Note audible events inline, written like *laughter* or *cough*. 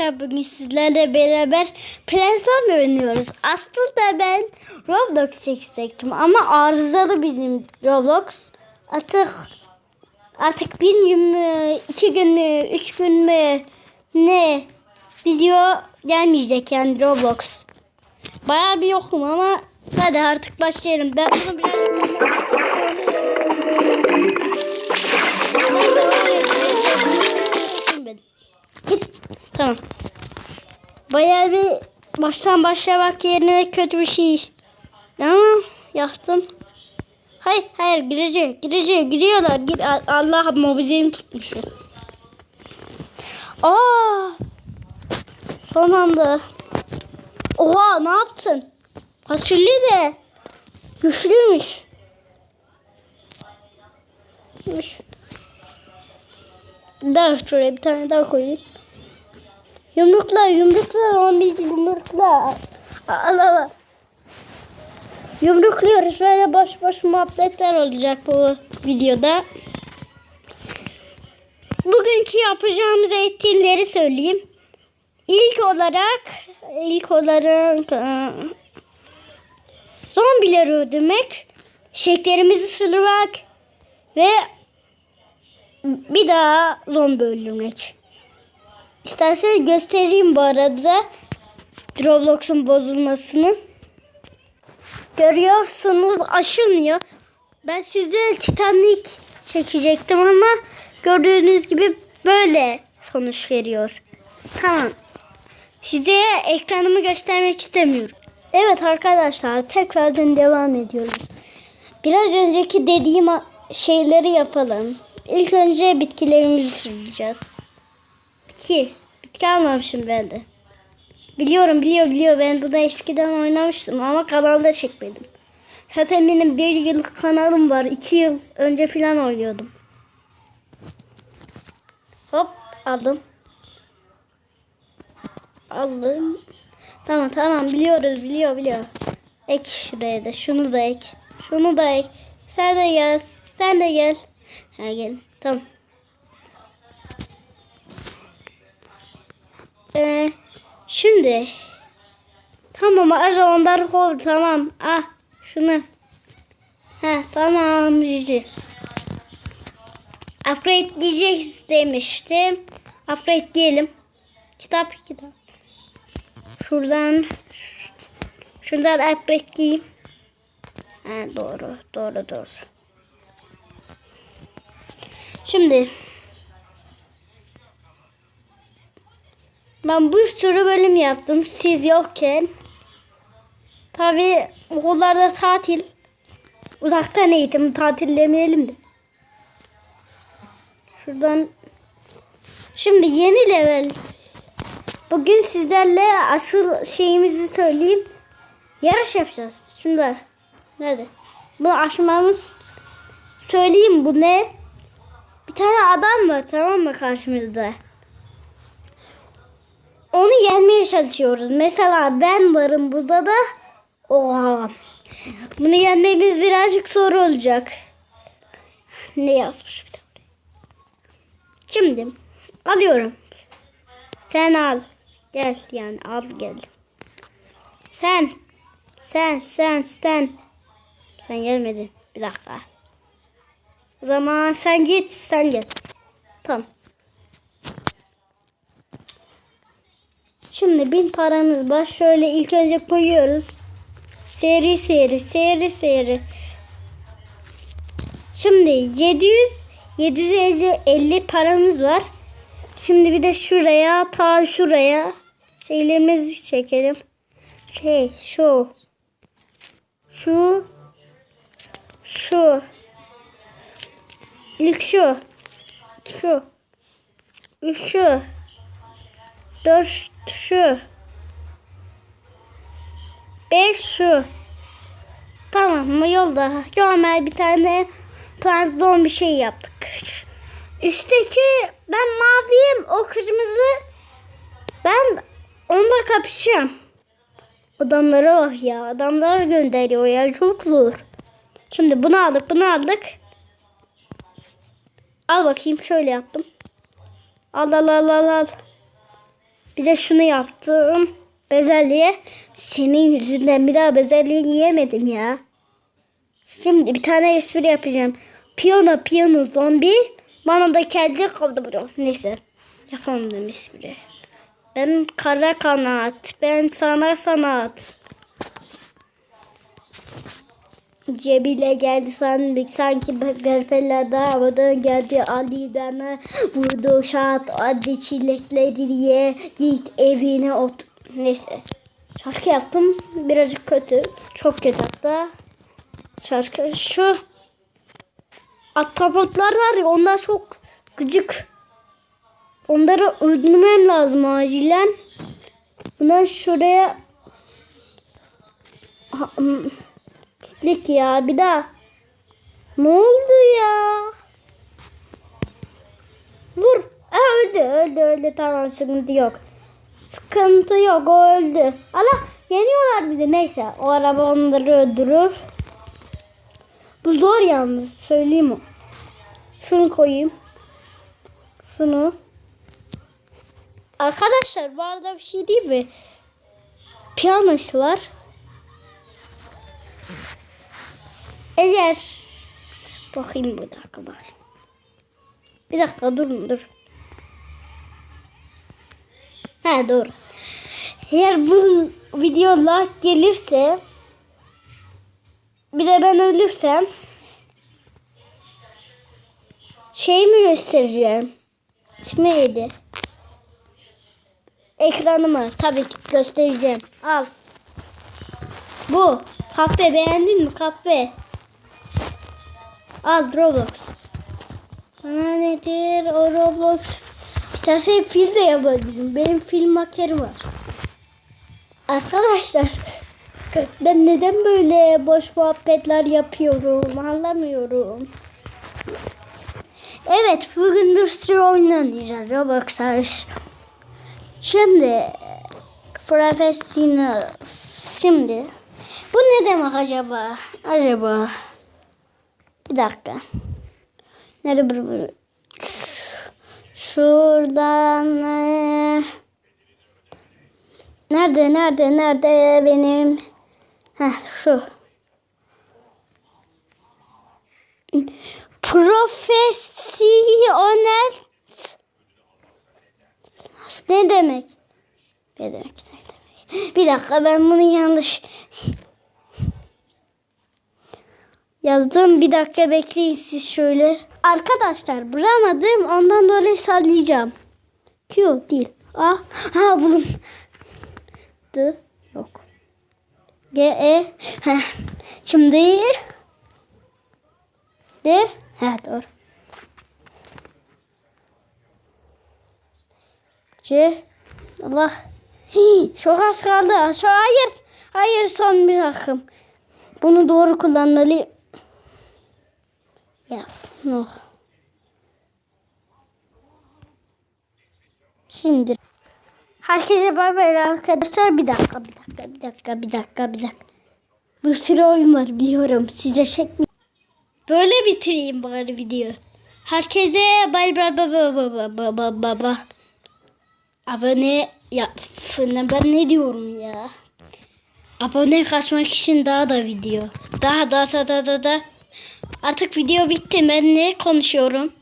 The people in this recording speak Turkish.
arkadaşlar bugün sizlerle beraber Playstation oynuyoruz. Aslında ben Roblox çekecektim ama arızalı bizim Roblox. Artık artık bir gün mü, iki gün mü, üç gün mü ne video gelmeyecek yani Roblox. Bayağı bir yokum ama hadi artık başlayalım. Ben bunu biraz. Git. Tamam. Bayağı bir baştan başlamak yerine kötü bir şey. Ama yaptım. Hayır hayır girici girici giriyorlar. Gir Allah mobizeni tutmuşum. Aa! Son anda. Oha ne yaptın? Fasulye de. Güçlüymüş. Daha şuraya bir tane daha koyayım. Yumrukla yumrukla zombi yumrukla. Allah Allah. Yumrukluyoruz böyle boş boş muhabbetler olacak bu videoda. Bugünkü yapacağımız etkinleri söyleyeyim. İlk olarak ilk olarak e, zombileri öldürmek, şeklerimizi sürmek ve bir daha zombi öldürmek. İsterseniz göstereyim bu arada Roblox'un bozulmasını. Görüyorsunuz aşınmıyor. Ben sizde Titanic çekecektim ama gördüğünüz gibi böyle sonuç veriyor. Tamam. Size ekranımı göstermek istemiyorum. Evet arkadaşlar tekrardan devam ediyoruz. Biraz önceki dediğim şeyleri yapalım. İlk önce bitkilerimizi süreceğiz. Ki bitki almamışım ben de. Biliyorum biliyor biliyor ben bunu eskiden oynamıştım ama kanalda çekmedim. Zaten benim bir yıllık kanalım var. iki yıl önce falan oynuyordum. Hop aldım. Aldım. Tamam tamam biliyoruz biliyor biliyor. Ek şuraya da şunu da ek. Şunu da ek. Sen de gel. Sen de gel. Ha gel. Tamam. Ee, şimdi tamam arada onları koy tamam. Ah şunu. Ha tamam cici. Upgrade diyecek demiştim. Upgrade diyelim. Kitap kitap. Şuradan şundan upgrade diyeyim. Ha, doğru doğru doğru. Şimdi ben bir sürü bölüm yaptım siz yokken. Tabi okullarda tatil. Uzaktan eğitim tatillemeyelim de. Şuradan Şimdi yeni level. Bugün sizlerle asıl şeyimizi söyleyeyim. Yarış yapacağız. Şunda. Nerede? Bu aşmamız söyleyeyim bu ne? Bir tane adam var tamam mı karşımızda? Onu yenmeye çalışıyoruz. Mesela ben varım burada da. Oha. Bunu yenmemiz birazcık zor olacak. Ne yazmış bir de. Şimdi alıyorum. Sen al. Gel yani al gel. Sen. Sen sen sen. Sen gelmedin. Bir dakika. O zaman sen git sen gel. Tamam. Şimdi bin paramız var. Şöyle ilk önce koyuyoruz. Seri seri seri seri. Şimdi 700 750 paramız var. Şimdi bir de şuraya ta şuraya şeylerimizi çekelim. Şey şu şu şu İlk şu. Şu. Şu. Dört şu. Beş şu. Tamam mı yolda normal bir tane pantolon bir şey yaptık. Üstteki ben maviyim o kırmızı. Ben onunla kapışacağım. Adamlara bak ya. Adamlara gönderiyor ya. Çok zor. Şimdi bunu aldık bunu aldık. Al bakayım şöyle yaptım. Al al al al al. Bir de şunu yaptım. Bezelye. Senin yüzünden bir daha bezelye yiyemedim ya. Şimdi bir tane espri yapacağım. Piyano piyano zombi. Bana da kedi kaldı bro. Neyse. Yapamadım espri. Ben kara kanat. Ben sana sanat. Cebile geldi sandık. Sanki garfelerde havadan geldi. Ali bana vurdu. Şat hadi çilekleri ye. Git evine ot. Neyse. Şarkı yaptım. Birazcık kötü. Çok kötü hatta. Şarkı şu. Ahtapotlar var ya onlar çok gıcık. Onları öldürmem lazım acilen. Bundan şuraya Ha, hmm. Pislik ya bir daha. Ne oldu ya? Vur. Ha, öldü öldü öldü tamam sıkıntı yok. Sıkıntı yok o öldü. Allah yeniyorlar de neyse o araba onları öldürür. Bu zor yalnız söyleyeyim o. Şunu koyayım. Şunu. Arkadaşlar bu arada bir şey değil mi? Piyanosu var. Eğer bakayım bir dakika bakayım. Bir dakika durun dur. Ha doğru. Eğer bu video like gelirse bir de ben ölürsem şey mi göstereceğim? Neydi? Ekranımı tabii ki göstereceğim. Al. Bu. Kahve beğendin mi kahve? Al Roblox. Bana nedir o Roblox? İstersen film de yapabilirim. Benim film makerim var. Arkadaşlar *laughs* ben neden böyle boş muhabbetler yapıyorum anlamıyorum. Evet bugün bir sürü oyun oynayacağız. Şimdi profesyonel şimdi bu ne demek acaba? Acaba bir dakika. Nerede bu? bu? Şuradan e, Nerede nerede nerede benim? Heh şu. Profesyonel ne demek? Ne demek? Ne demek? Bir dakika ben bunu yanlış yazdım. Bir dakika bekleyin siz şöyle. Arkadaşlar bulamadım. Ondan dolayı sallayacağım. Q değil. A. Ha bulun. D. Yok. G. E. Heh. Şimdi. D. Ha doğru. C. Allah. Hii, çok az kaldı. Hayır. Hayır son bir akım. Bunu doğru kullanmalıyım. Yes. No. Şimdi. Herkese bay bay arkadaşlar. Bir dakika, bir dakika, bir dakika, bir dakika, bir dakika. Bir sürü oyun var biliyorum. Size çekmi. Böyle bitireyim bari video. Herkese bay bay bay bay bay bay bay bay bay. Abone ya ben ne diyorum ya. Abone kaçmak için daha da video. Daha daha daha daha daha. daha. Artık video bitti. Ben ne konuşuyorum?